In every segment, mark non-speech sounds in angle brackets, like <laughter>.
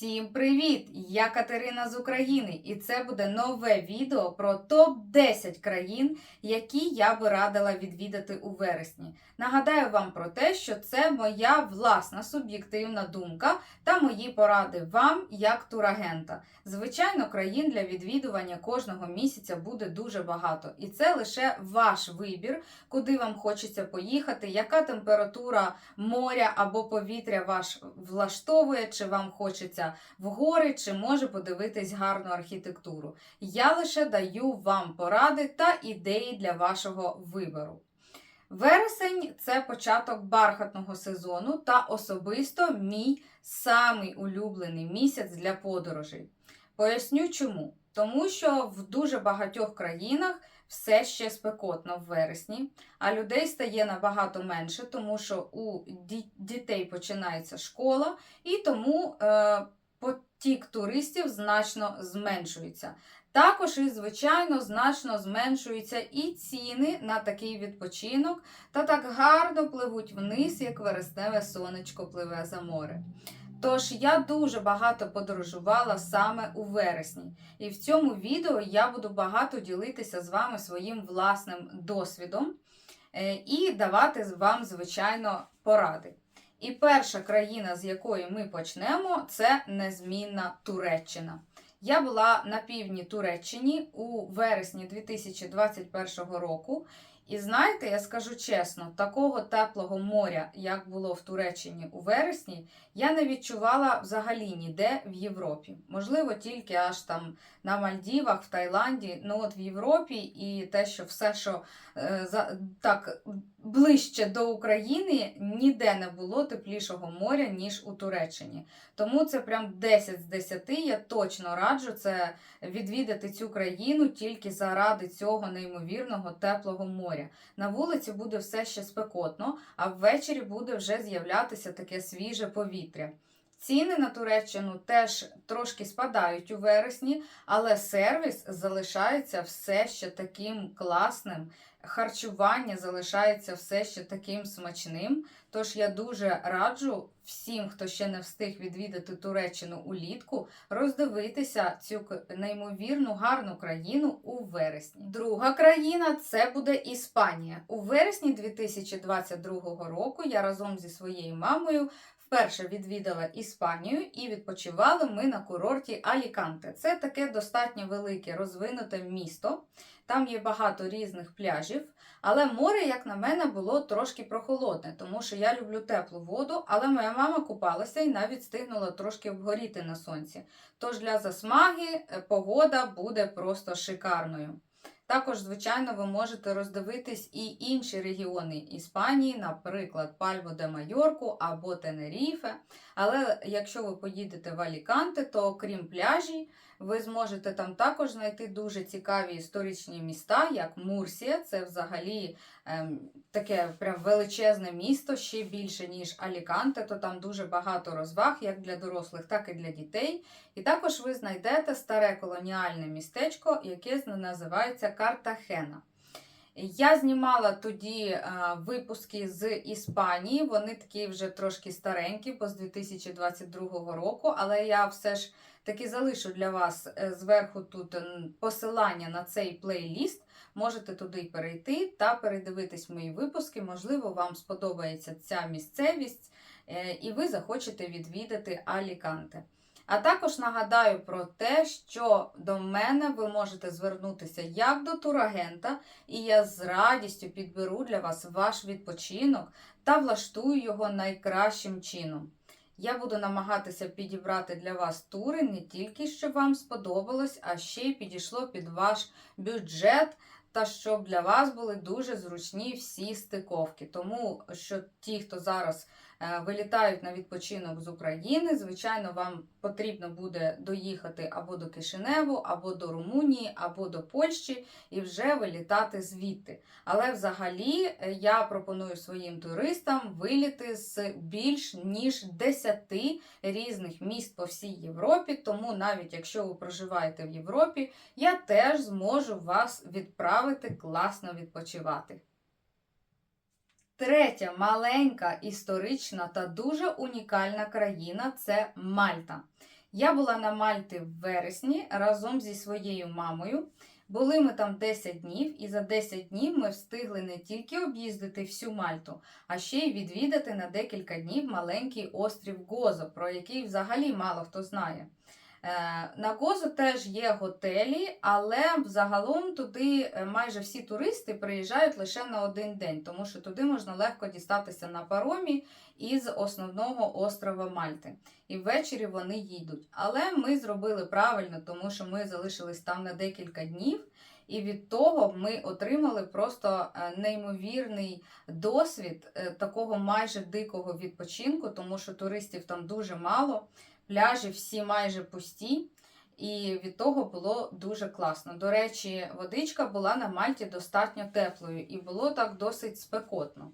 Всім привіт! Я Катерина з України, і це буде нове відео про топ-10 країн, які я би радила відвідати у вересні. Нагадаю вам про те, що це моя власна суб'єктивна думка та мої поради вам як турагента. Звичайно, країн для відвідування кожного місяця буде дуже багато, і це лише ваш вибір, куди вам хочеться поїхати, яка температура моря або повітря ваш влаштовує, чи вам хочеться в гори, чи може подивитись гарну архітектуру. Я лише даю вам поради та ідеї для вашого вибору. Вересень це початок бархатного сезону та особисто мій самий улюблений місяць для подорожей. Поясню чому. Тому що в дуже багатьох країнах все ще спекотно в вересні, а людей стає набагато менше, тому що у дітей починається школа, і тому е, потік туристів значно зменшується. Також і, звичайно, значно зменшуються і ціни на такий відпочинок, та так гарно пливуть вниз, як вересневе сонечко пливе за море. Тож я дуже багато подорожувала саме у вересні, і в цьому відео я буду багато ділитися з вами своїм власним досвідом е, і давати вам, звичайно, поради. І перша країна, з якої ми почнемо, це незмінна Туреччина. Я була на півдні Туреччині у вересні 2021 року. І знаєте, я скажу чесно, такого теплого моря, як було в Туреччині у вересні, я не відчувала взагалі ніде в Європі. Можливо, тільки аж там на Мальдівах, в Таїланді. Ну от в Європі і те, що все, що е, за, так ближче до України, ніде не було теплішого моря, ніж у Туреччині. Тому це прям 10 з 10. Я точно раджу це відвідати цю країну тільки заради цього неймовірного теплого моря. На вулиці буде все ще спекотно, а ввечері буде вже з'являтися таке свіже повітря. Ціни на Туреччину теж трошки спадають у вересні, але сервіс залишається все ще таким класним. Харчування залишається все ще таким смачним. Тож я дуже раджу всім, хто ще не встиг відвідати Туреччину улітку, роздивитися цю неймовірну гарну країну у вересні. Друга країна це буде Іспанія. У вересні 2022 року я разом зі своєю мамою вперше відвідала Іспанію і відпочивали ми на курорті Аліканте. Це таке достатньо велике розвинуте місто. Там є багато різних пляжів, але море, як на мене, було трошки прохолодне, тому що я люблю теплу воду, але моя мама купалася і навіть стигнула трошки обгоріти на сонці. Тож для засмаги е, погода буде просто шикарною. Також, звичайно, ви можете роздивитись і інші регіони Іспанії, наприклад, Пальво де Майорку або Тенеріфе. Але якщо ви поїдете в Аліканте, то окрім пляжі, ви зможете там також знайти дуже цікаві історичні міста, як Мурсія. Це взагалі ем, таке прям величезне місто, ще більше, ніж Аліканте, то там дуже багато розваг, як для дорослих, так і для дітей. І також ви знайдете старе колоніальне містечко, яке називається Картахена. Я знімала тоді е, випуски з Іспанії. Вони такі вже трошки старенькі, бо з 2022 року, але я все ж таки залишу для вас е, зверху тут посилання на цей плейліст. Можете туди перейти та передивитись мої випуски. Можливо, вам сподобається ця місцевість, е, і ви захочете відвідати Аліканте. А також нагадаю про те, що до мене ви можете звернутися як до турагента, і я з радістю підберу для вас ваш відпочинок та влаштую його найкращим чином. Я буду намагатися підібрати для вас тури не тільки щоб вам сподобалось, а ще й підійшло під ваш бюджет. Та щоб для вас були дуже зручні всі стиковки. Тому що ті, хто зараз вилітають на відпочинок з України, звичайно, вам потрібно буде доїхати або до Кишиневу, або до Румунії, або до Польщі і вже вилітати звідти. Але взагалі е, я пропоную своїм туристам виліти з більш ніж 10 різних міст по всій Європі. Тому навіть якщо ви проживаєте в Європі, я теж зможу вас відправити класно відпочивати. Третя маленька історична та дуже унікальна країна це Мальта. Я була на Мальті в вересні разом зі своєю мамою. Були ми там 10 днів, і за 10 днів ми встигли не тільки об'їздити всю Мальту, а ще й відвідати на декілька днів маленький острів Гозо, про який взагалі мало хто знає. Е, На Гозо теж є готелі, але загалом туди е, майже всі туристи приїжджають лише на один день, тому що туди можна легко дістатися на паромі із основного острова Мальти. І ввечері вони їдуть. Але ми зробили правильно, тому що ми залишились там на декілька днів. І від того ми отримали просто е, неймовірний досвід такого майже дикого відпочинку, тому що туристів там дуже мало, пляжі всі майже пусті. І від того було дуже класно. До речі, водичка була на Мальті достатньо теплою і було так досить спекотно.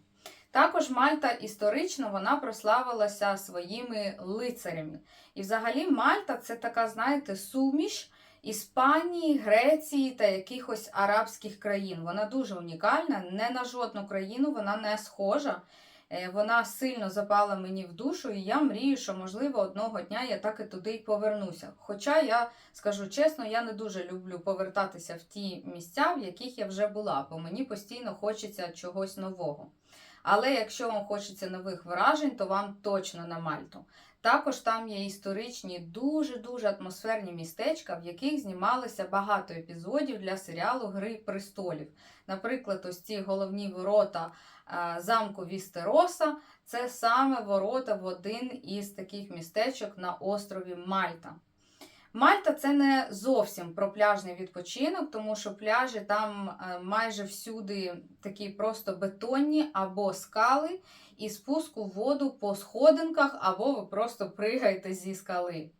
Також Мальта історично вона прославилася своїми лицарями. І взагалі Мальта це така, знаєте, суміш Іспанії, Греції та якихось арабських країн. Вона дуже унікальна, не на жодну країну вона не схожа. Е, Вона сильно запала мені в душу, і я мрію, що, можливо, одного дня я так і туди й повернуся. Хоча я скажу чесно, я не дуже люблю повертатися в ті місця, в яких я вже була, бо мені постійно хочеться чогось нового. Але якщо вам хочеться нових вражень, то вам точно на Мальту. Також там є історичні, дуже-дуже атмосферні містечка, в яких знімалося багато епізодів для серіалу Гри престолів. Наприклад, ось ці головні ворота е, замку Вістероса це саме ворота в один із таких містечок на острові Мальта. Мальта це не зовсім про пляжний відпочинок, тому що пляжі там е, майже всюди такі просто бетонні або скали, і спуску в воду по сходинках, або ви просто пригаєте зі скали.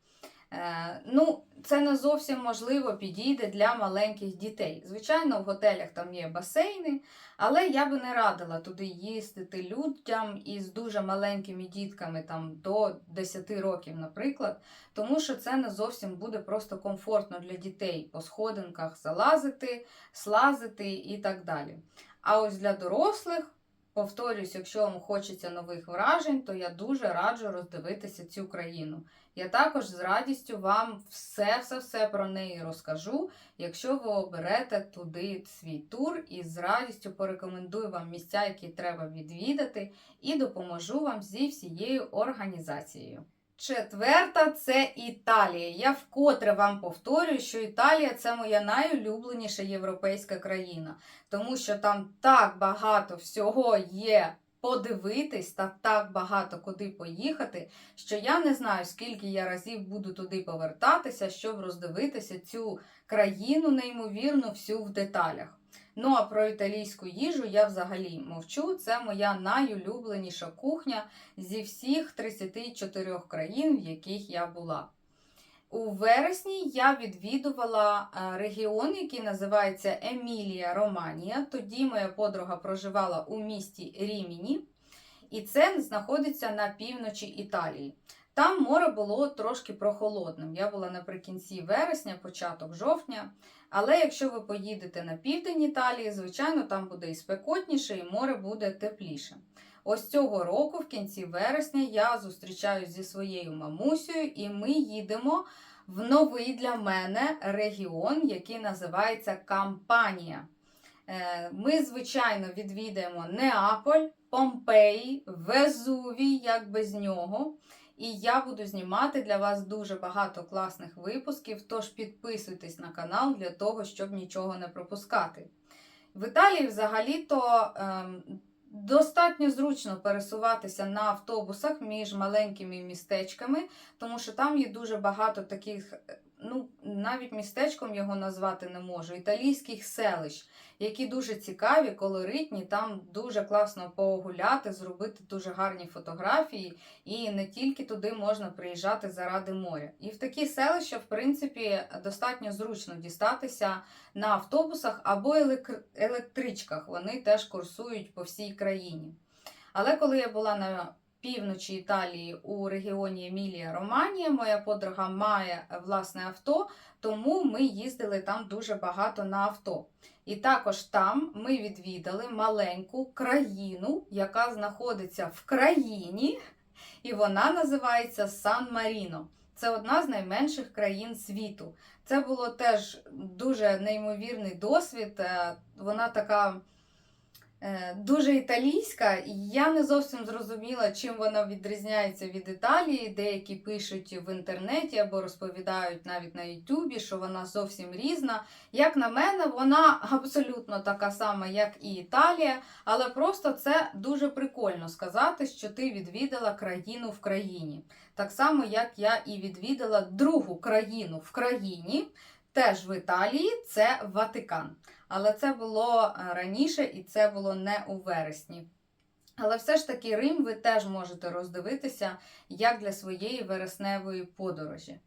Е, ну, це не зовсім можливо підійде для маленьких дітей. Звичайно, в готелях там є басейни, але я би не радила туди їздити людям із дуже маленькими дітками, там до 10 років, наприклад, тому що це не зовсім буде просто комфортно для дітей по сходинках залазити, слазити і так далі. А ось для дорослих. Повторюсь, якщо вам хочеться нових вражень, то я дуже раджу роздивитися цю країну. Я також з радістю вам все-все-все про неї розкажу, якщо ви оберете туди свій тур, і з радістю порекомендую вам місця, які треба відвідати, і допоможу вам зі всією організацією. Четверта це Італія. Я вкотре вам повторюю, що Італія це моя найулюбленіша європейська країна, тому що там так багато всього є подивитись та так багато куди поїхати, що я не знаю, скільки я разів буду туди повертатися, щоб роздивитися цю країну неймовірну всю в деталях. Ну а про італійську їжу я взагалі мовчу. Це моя найулюбленіша кухня зі всіх 34 країн, в яких я була. У вересні я відвідувала е, регіон, який називається Емілія Романія. Тоді моя подруга проживала у місті Ріміні, і це знаходиться на півночі Італії. Там море було трошки прохолодним. Я була наприкінці вересня, початок жовтня. Але якщо ви поїдете на південь Італії, звичайно, там буде і спекотніше, і море буде тепліше. Ось цього року, в кінці вересня, я зустрічаюсь зі своєю мамусею, і ми їдемо в новий для мене регіон, який називається Кампанія. Е, Ми, звичайно, відвідаємо Неаполь, Помпеї, Везувій, як без нього. І я буду знімати для вас дуже багато класних випусків, тож підписуйтесь на канал для того, щоб нічого не пропускати. В Італії взагалі-то ем, достатньо зручно пересуватися на автобусах між маленькими містечками, тому що там є дуже багато таких, ну, навіть містечком його назвати не можу, італійських селищ, які дуже цікаві, колоритні, там дуже класно погуляти, зробити дуже гарні фотографії. І не тільки туди можна приїжджати заради моря. І в такі селища, в принципі, достатньо зручно дістатися на автобусах або електричках. Вони теж курсують по всій країні. Але коли я була на півночі Італії у регіоні Емілія Романія, моя подруга має власне авто, тому ми їздили там дуже багато на авто. І також там ми відвідали маленьку країну, яка знаходиться в країні, і вона називається Сан Маріно. Це одна з найменших країн світу. Це було теж дуже неймовірний досвід. Е, Вона така е, дуже італійська. Я не зовсім зрозуміла, чим вона відрізняється від Італії. Деякі пишуть в інтернеті або розповідають навіть на Ютубі, що вона зовсім різна. Як на мене, вона абсолютно така сама, як і Італія, але просто це дуже прикольно сказати, що ти відвідала країну в країні. Так само, як я і відвідала другу країну в країні, теж в Італії, це Ватикан. Але це було е, раніше і це було не у вересні. Але все ж таки Рим ви теж можете роздивитися як для своєї вересневої подорожі.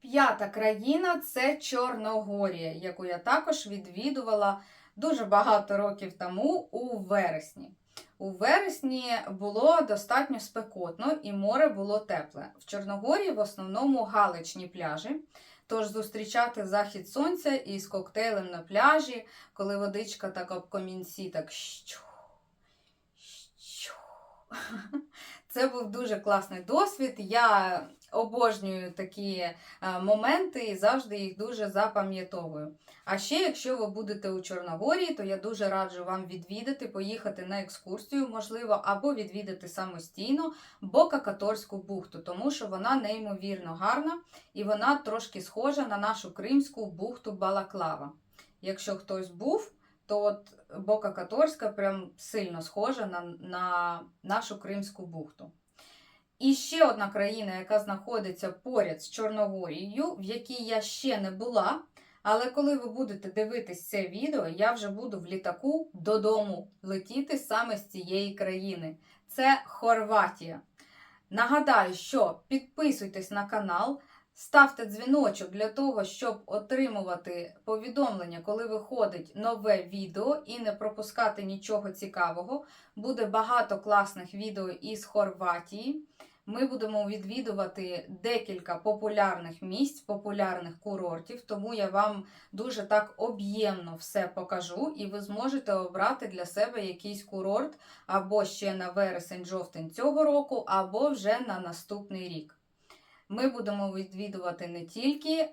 П'ята країна це Чорногорія, яку я також відвідувала дуже багато років тому у вересні. У вересні було достатньо спекотно і море було тепле. В Чорногорії в основному галичні пляжі. Тож зустрічати захід сонця із коктейлем на пляжі, коли водичка так об комінці, так щу. <laughs> Це був дуже класний досвід. Я обожнюю такі е, моменти і завжди їх дуже запам'ятовую. А ще, якщо ви будете у Чорногорії, то я дуже раджу вам відвідати, поїхати на екскурсію, можливо, або відвідати самостійно Бока-Каторську бухту, тому що вона неймовірно гарна і вона трошки схожа на нашу кримську бухту Балаклава. Якщо хтось був, то от Бока Каторська прям сильно схожа на, на нашу Кримську бухту. І ще одна країна, яка знаходиться поряд з Чорногорією, в якій я ще не була. Але коли ви будете дивитись це відео, я вже буду в літаку додому летіти саме з цієї країни. Це Хорватія. Нагадаю, що підписуйтесь на канал, ставте дзвіночок для того, щоб отримувати повідомлення, коли виходить нове відео і не пропускати нічого цікавого. Буде багато класних відео із Хорватії. Ми будемо відвідувати декілька популярних місць, популярних курортів, тому я вам дуже так об'ємно все покажу, і ви зможете обрати для себе якийсь курорт або ще на вересень-жовтень цього року, або вже на наступний рік. Ми будемо відвідувати не тільки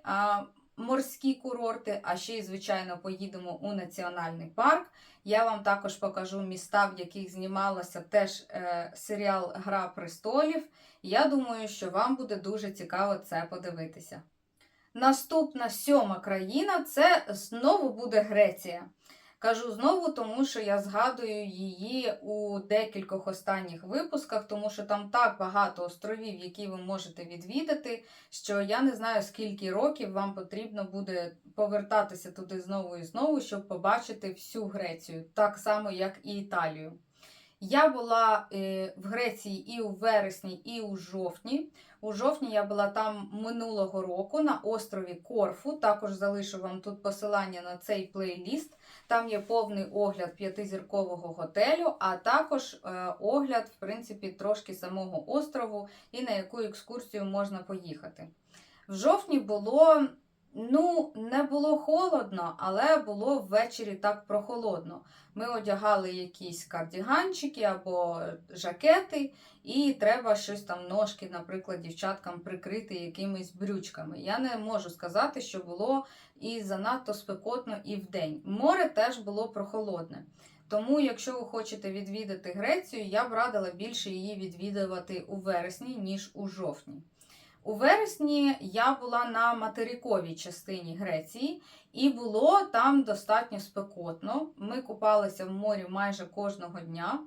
морські курорти, а ще й, звичайно, поїдемо у національний парк. Я вам також покажу міста, в яких знімалася теж е, серіал Гра престолів. Я думаю, що вам буде дуже цікаво це подивитися. Наступна сьома країна це знову буде Греція. Кажу знову, тому що я згадую її у декількох останніх випусках, тому що там так багато островів, які ви можете відвідати, що я не знаю, скільки років вам потрібно буде повертатися туди знову і знову, щоб побачити всю Грецію, так само, як і Італію. Я була е, в Греції і у вересні, і у жовтні. У жовтні я була там минулого року на острові Корфу. Також залишу вам тут посилання на цей плейліст. Там є повний огляд п'ятизіркового готелю, а також е, огляд, в принципі, трошки самого острову і на яку екскурсію можна поїхати. В жовтні було. Ну, не було холодно, але було ввечері так прохолодно. Ми одягали якісь кардіганчики або жакети, і треба щось там ножки, наприклад, дівчаткам прикрити якимись брючками. Я не можу сказати, що було і занадто спекотно і вдень. Море теж було прохолодне. Тому, якщо ви хочете відвідати Грецію, я б радила більше її відвідувати у вересні, ніж у жовтні. У вересні я була на материковій частині Греції, і було там достатньо спекотно. Ми купалися в морі майже кожного дня.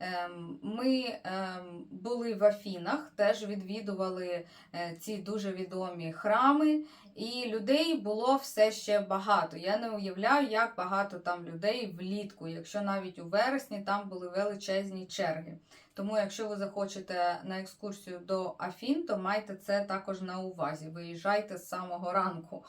Ем, Ми ем, були в Афінах, теж відвідували е, ці дуже відомі храми, і людей було все ще багато. Я не уявляю, як багато там людей влітку, якщо навіть у вересні там були величезні черги. Тому, якщо ви захочете на екскурсію до Афін, то майте це також на увазі. Виїжджайте з самого ранку.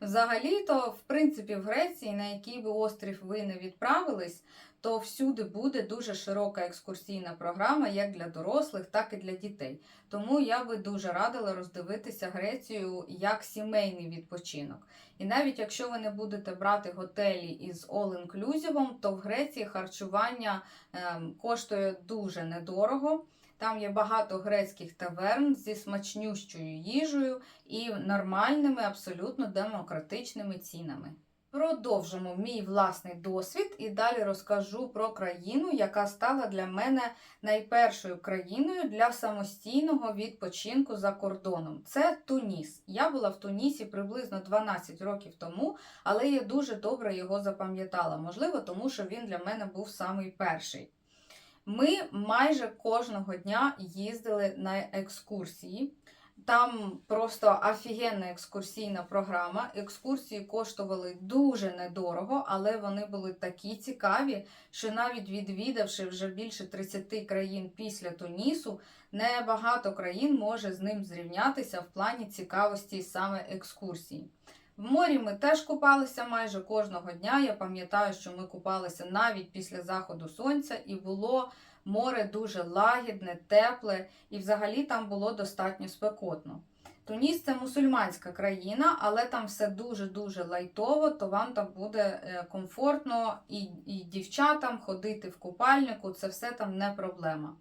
Взагалі-то, в принципі, в Греції, на який би острів ви не відправились, то всюди буде дуже широка екскурсійна програма, як для дорослих, так і для дітей. Тому я би дуже радила роздивитися Грецію як сімейний відпочинок. І навіть якщо ви не будете брати готелі із all-inclusive, то в Греції харчування ем, коштує дуже недорого. Там є багато грецьких таверн зі смачнющою їжею і нормальними, абсолютно демократичними цінами. Продовжимо мій власний досвід і далі розкажу про країну, яка стала для мене найпершою країною для самостійного відпочинку за кордоном. Це Туніс. Я була в Тунісі приблизно 12 років тому, але я дуже добре його запам'ятала. Можливо, тому що він для мене був самий перший. Ми майже кожного дня їздили на екскурсії. Там просто офігенна екскурсійна програма. Екскурсії коштували дуже недорого, але вони були такі цікаві, що навіть відвідавши вже більше 30 країн після Тунісу, небагато країн може з ним зрівнятися в плані цікавості саме екскурсій. В морі ми теж купалися майже кожного дня. Я пам'ятаю, що ми купалися навіть після заходу сонця, і було море дуже лагідне, тепле, і взагалі там було достатньо спекотно. Туніс це мусульманська країна, але там все дуже-дуже лайтово, то вам там буде е, комфортно і, і дівчатам ходити в купальнику, це все там не проблема.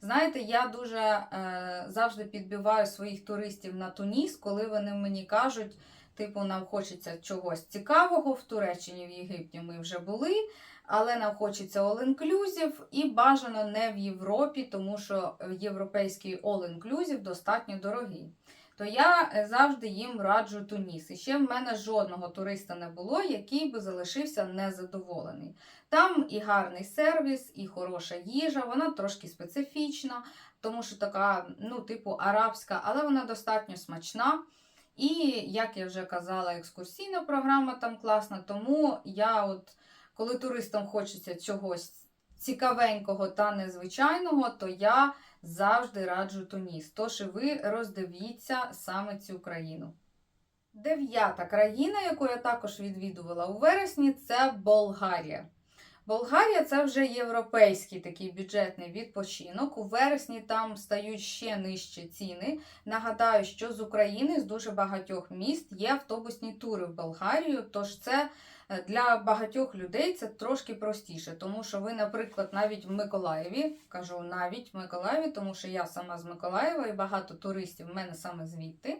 Знаєте, я дуже е, завжди підбиваю своїх туристів на Туніс, коли вони мені кажуть, типу, нам хочеться чогось цікавого в Туреччині, в Єгипті ми вже були. Але нам хочеться all-inclusive і бажано не в Європі, тому що європейський all-inclusive достатньо дорогий. То я е, завжди їм раджу Туніс. І ще в мене жодного туриста не було, який би залишився незадоволений. Там і гарний сервіс, і хороша їжа, вона трошки специфічна, тому що така, ну, типу, арабська, але вона достатньо смачна. І, як я вже казала, екскурсійна програма там класна, тому я от. Коли туристам хочеться чогось цікавенького та незвичайного, то я завжди раджу Туніс. Тож і ви роздивіться саме цю країну. Дев'ята країна, яку я також відвідувала у вересні, це Болгарія. Болгарія це вже європейський такий бюджетний відпочинок. У вересні там стають ще нижчі ціни. Нагадаю, що з України з дуже багатьох міст є автобусні тури в Болгарію, тож це для багатьох людей це трошки простіше, тому що ви, наприклад, навіть в Миколаєві, кажу навіть в Миколаєві, тому що я сама з Миколаєва і багато туристів в мене саме звідти.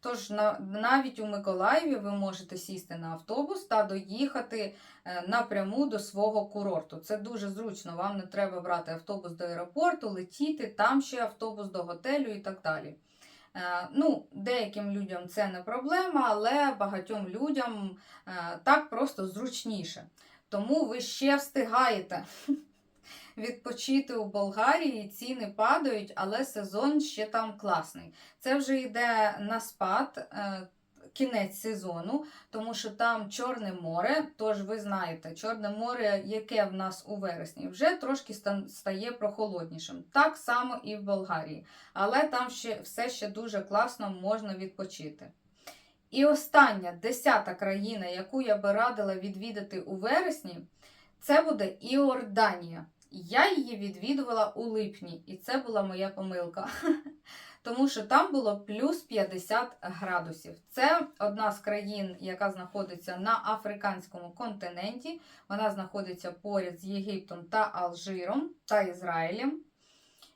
Тож навіть у Миколаєві ви можете сісти на автобус та доїхати е, напряму до свого курорту. Це дуже зручно. Вам не треба брати автобус до аеропорту, летіти, там ще автобус до готелю і так далі. Е, Ну, Деяким людям це не проблема, але багатьом людям е, так просто зручніше. Тому ви ще встигаєте <laughs> відпочити у Болгарії, ціни падають, але сезон ще там класний. Це вже йде на спад. Кінець сезону, тому що там Чорне море. Тож ви знаєте, Чорне море, яке в нас у вересні, вже трошки стає прохолоднішим. Так само і в Болгарії. Але там ще все ще дуже класно можна відпочити. І остання десята країна, яку я би радила відвідати у вересні, це буде Іорданія. Я її відвідувала у липні, і це була моя помилка. <laughs> Тому що там було плюс 50 градусів. Це одна з країн, яка знаходиться на африканському континенті. Вона знаходиться поряд з Єгиптом та Алжиром та Ізраїлем.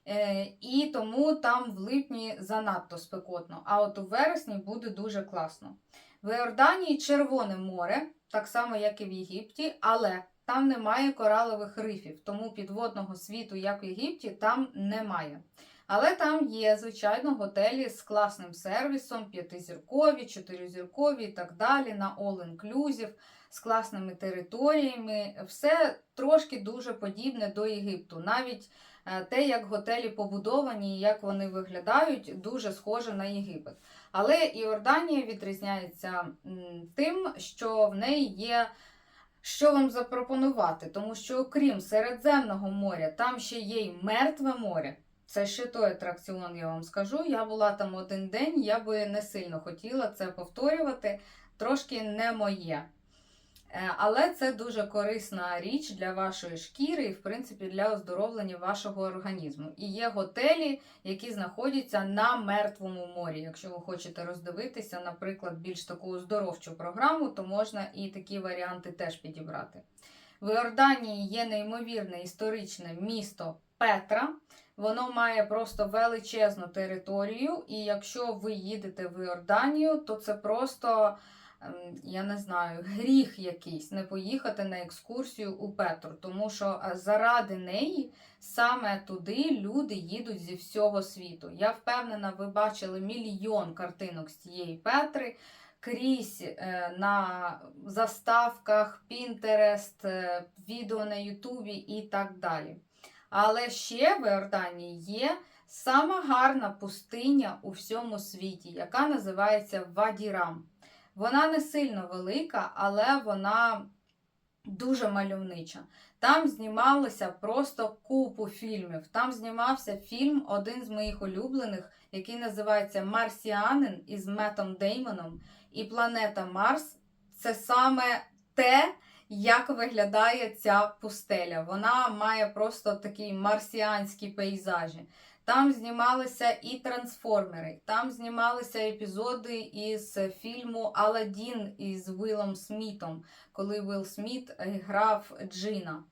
Е, І тому там в липні занадто спекотно. А от у вересні буде дуже класно. В Іорданії Червоне море, так само, як і в Єгипті, але там немає коралових рифів, тому підводного світу, як в Єгипті, там немає. Але там є, звичайно, готелі з класним сервісом, п'ятизіркові, чотиризіркові і так далі, на all-inclusive, з класними територіями. Все трошки дуже подібне до Єгипту. Навіть е, те, як готелі побудовані і як вони виглядають, дуже схоже на Єгипет. Але Іорданія відрізняється тим, що в неї є. Що вам запропонувати? Тому що, окрім Середземного моря, там ще є й мертве море. Це ще той атракціон, я вам скажу. Я була там один день, я би не сильно хотіла це повторювати, трошки не моє. Е, Але це дуже корисна річ для вашої шкіри і, в принципі, для оздоровлення вашого організму. І є готелі, які знаходяться на мертвому морі. Якщо ви хочете роздивитися, наприклад, більш таку оздоровчу програму, то можна і такі варіанти теж підібрати. В Іорданії є неймовірне історичне місто Петра. Воно має просто величезну територію, і якщо ви їдете в Іорданію, то це просто, ем, я не знаю, гріх якийсь не поїхати на екскурсію у Петру, тому що е, заради неї саме туди люди їдуть зі всього світу. Я впевнена, ви бачили мільйон картинок з цієї Петри. Крізь е, на заставках, е, відео на Ютубі і так далі. Але ще в Іорданії є сама гарна пустиня у всьому світі, яка називається Вадірам. Вона не сильно велика, але вона дуже мальовнича. Там знімалося просто купу фільмів. Там знімався фільм, один з моїх улюблених, який називається Марсіанин із Метом Деймоном. І планета Марс це саме те, як виглядає ця пустеля. Вона має просто такі марсіанські пейзажі. Там знімалися і трансформери, там знімалися епізоди із фільму Аладдін із Виллом Смітом, коли Вилл Сміт грав Джина.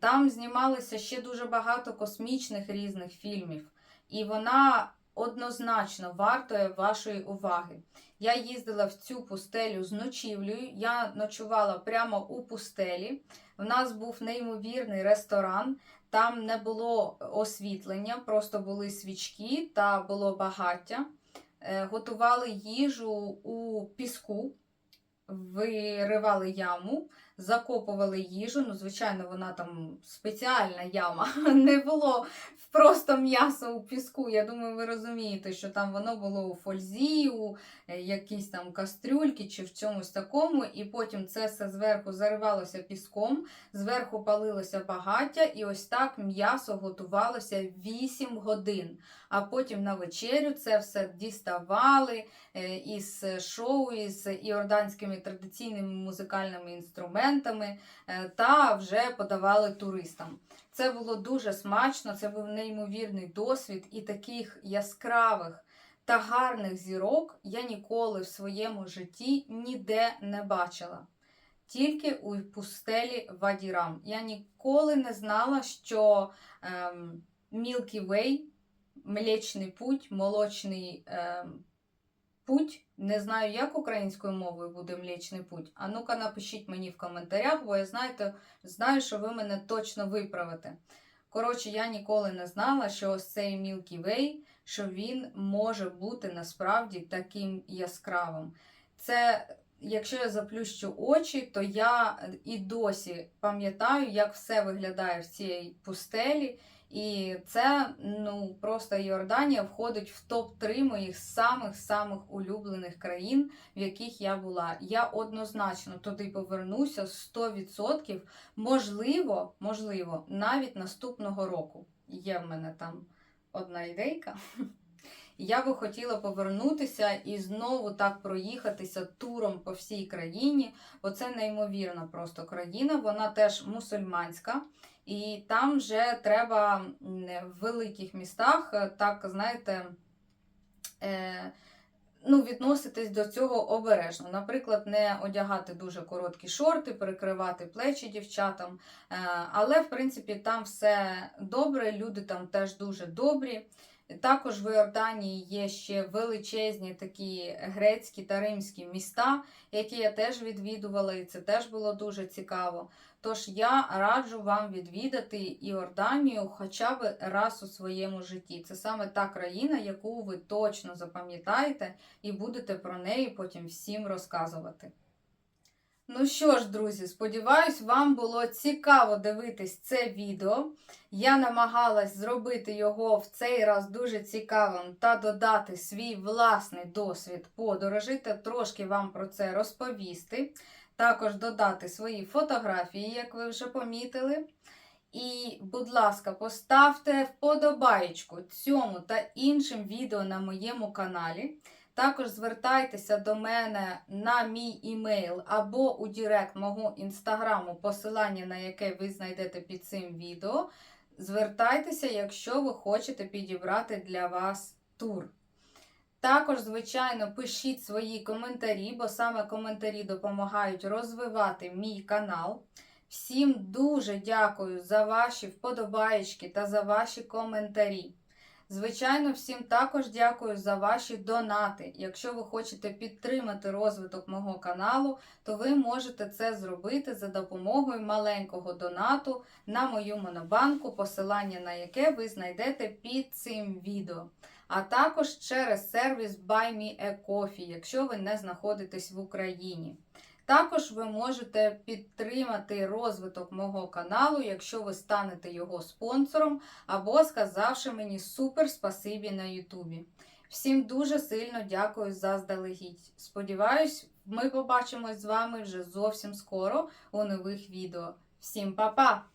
Там знімалося ще дуже багато космічних різних фільмів, і вона однозначно вартує вашої уваги. Я їздила в цю пустелю з ночівлею. Я ночувала прямо у пустелі. В нас був неймовірний ресторан. Там не було освітлення, просто були свічки та було багаття. Е, Готували їжу у піску, виривали яму, закопували їжу. Ну, звичайно, вона там спеціальна яма. <laughs> Не було просто м'ясо у піску. Я думаю, ви розумієте, що там воно було у фользі, у е, якійсь там кастрюльки чи в чомусь такому. І потім це все зверху заривалося піском, зверху палилося багаття, і ось так м'ясо готувалося 8 годин. А потім на вечерю це все діставали е, із шоу, із іорданськими традиційними музикальними інструментами е, та вже подавали туристам. Це було дуже смачно, це був неймовірний досвід і таких яскравих та гарних зірок я ніколи в своєму житті ніде не бачила. Тільки у пустелі Вадірам. Я ніколи не знала, що ем, Milky Way, Млечний путь, молочний ем, путь. Не знаю, як українською мовою буде Млечний путь. А ну-ка напишіть мені в коментарях, бо я знаєте, знаю, що ви мене точно виправите. Коротше, я ніколи не знала, що ось цей Milky Way, що він може бути насправді таким яскравим. Це, якщо я заплющу очі, то я і досі пам'ятаю, як все виглядає в цій пустелі. І це ну просто Йорданія входить в топ-3 моїх самих-самих улюблених країн, в яких я була. Я однозначно туди повернуся 100%. Можливо, можливо, навіть наступного року. Є в мене там одна ідейка. <laughs> Я би хотіла повернутися і знову так проїхатися туром по всій країні, бо це неймовірна просто країна, вона теж мусульманська. І там вже треба в великих містах, е, так, знаєте, е, ну, відноситись до цього обережно. Наприклад, не одягати дуже короткі шорти, перекривати плечі дівчатам. Е, але, в принципі, там все добре, люди там теж дуже добрі. Також в Іорданії є ще величезні такі грецькі та римські міста, які я теж відвідувала, і це теж було дуже цікаво. Тож я раджу вам відвідати Іорданію хоча б раз у своєму житті. Це саме та країна, яку ви точно запам'ятаєте і будете про неї потім всім розказувати. Ну що ж, друзі, сподіваюсь, вам було цікаво дивитись це відео. Я намагалась зробити його в цей раз дуже цікавим та додати свій власний досвід подорожі та трошки вам про це розповісти. Також додати свої фотографії, як ви вже помітили. І, будь ласка, поставте вподобаєчку цьому та іншим відео на моєму каналі. Також звертайтеся до мене на мій імейл або у Директ мого інстаграму, посилання на яке ви знайдете під цим відео. Звертайтеся, якщо ви хочете підібрати для вас тур. Також, звичайно, пишіть свої коментарі, бо саме коментарі допомагають розвивати мій канал. Всім дуже дякую за ваші вподобаєчки та за ваші коментарі. Звичайно, всім також дякую за ваші донати. Якщо ви хочете підтримати розвиток мого каналу, то ви можете це зробити за допомогою маленького донату на мою монобанку, посилання на яке ви знайдете під цим відео. А також через сервіс Buy Me якщо ви не знаходитесь в Україні. Також ви можете підтримати розвиток мого каналу, якщо ви станете його спонсором або сказавши мені супер спасибі на Ютубі. Всім дуже сильно дякую заздалегідь. Сподіваюсь, ми побачимось з вами вже зовсім скоро у нових відео. Всім па-па!